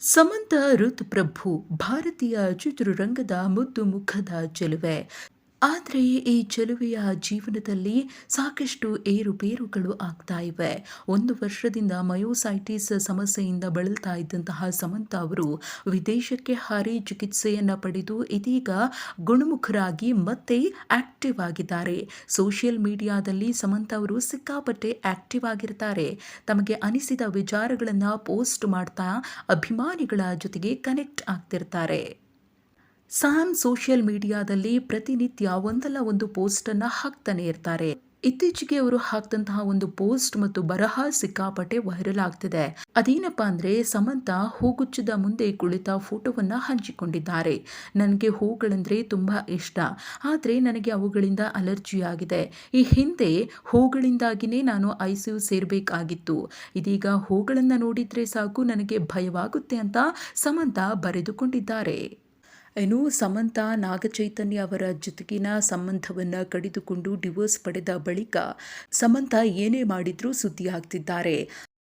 ಸಮಂತ ಋತುಪ್ರಭು ಭಾರತೀಯ ಚಿತ್ರರಂಗದ ಮುದ್ದು ಮುಖದ ಚೆಲುವೆ. ಆದರೆ ಈ ಚೆಲುವೆಯ ಜೀವನದಲ್ಲಿ ಸಾಕಷ್ಟು ಏರುಪೇರುಗಳು ಆಗ್ತಾ ಇವೆ. ಒಂದು ವರ್ಷದಿಂದ ಮಯೋಸೈಟಿಸ್ ಸಮಸ್ಯೆಯಿಂದ ಬಳಲ್ತಾ ಇದ್ದಂತಹ ಸಮಂತ ಅವರು ವಿದೇಶಕ್ಕೆ ಹಾರಿ ಚಿಕಿತ್ಸೆಯನ್ನು ಪಡೆದು ಇದೀಗ ಗುಣಮುಖರಾಗಿ ಮತ್ತೆ ಆಕ್ಟಿವ್ ಆಗಿದ್ದಾರೆ. ಸೋಷಿಯಲ್ ಮೀಡಿಯಾದಲ್ಲಿ ಸಮಂತ ಅವರು ಸಿಕ್ಕಾಪಟ್ಟೆ ಆಕ್ಟಿವ್ ಆಗಿರ್ತಾರೆ. ತಮಗೆ ಅನಿಸಿದ ವಿಚಾರಗಳನ್ನು ಪೋಸ್ಟ್ ಮಾಡ್ತಾ ಅಭಿಮಾನಿಗಳ ಜೊತೆಗೆ ಕನೆಕ್ಟ್ ಆಗ್ತಿರ್ತಾರೆ. ಸ್ಯಾಮ್ ಸೋಷಿಯಲ್ ಮೀಡಿಯಾದಲ್ಲಿ ಪ್ರತಿನಿತ್ಯ ಒಂದಲ್ಲ ಒಂದು ಪೋಸ್ಟನ್ನು ಹಾಕ್ತಾನೆ ಇರ್ತಾರೆ. ಇತ್ತೀಚೆಗೆ ಅವರು ಹಾಕ್ದಂತಹ ಒಂದು ಪೋಸ್ಟ್ ಮತ್ತು ಬರಹ ಸಿಕ್ಕಾಪಟ್ಟೆ ವೈರಲ್ ಆಗ್ತಿದೆ. ಅದೇನಪ್ಪ ಅಂದ್ರೆ ಸಮಂತ ಹೂಗುಚ್ಚದ ಮುಂದೆ ಕುಳಿತ ಫೋಟೋವನ್ನ ಹಂಚಿಕೊಂಡಿದ್ದಾರೆ. ನನಗೆ ಹೂಗಳಂದ್ರೆ ತುಂಬಾ ಇಷ್ಟ. ಆದರೆ ನನಗೆ ಅವುಗಳಿಂದ ಅಲರ್ಜಿ ಆಗಿದೆ. ಈ ಹಿಂದೆ ಹೂಗಳಿಂದಾಗಿನೇ ನಾನು ಐ ಸಿ ಯು ಸೇರಬೇಕಾಗಿತ್ತು. ಇದೀಗ ಹೂಗಳನ್ನು ನೋಡಿದ್ರೆ ಸಾಕು, ನನಗೆ ಭಯವಾಗುತ್ತೆ ಅಂತ ಸಮಂತ ಬರೆದುಕೊಂಡಿದ್ದಾರೆ. ಇನ್ನು ಸಮಂತ ನಾಗಚೈತನ್ಯ ಅವರ ಜೊತೆಗಿನ ಸಂಬಂಧವನ್ನು ಕಡಿದುಕೊಂಡು ಡಿವೋರ್ಸ್ ಪಡೆದ ಬಳಿಕ ಸಮಂತ ಏನೇ ಮಾಡಿದ್ರೂ ಸುದ್ದಿ ಆಗ್ತಿದ್ದಾರೆ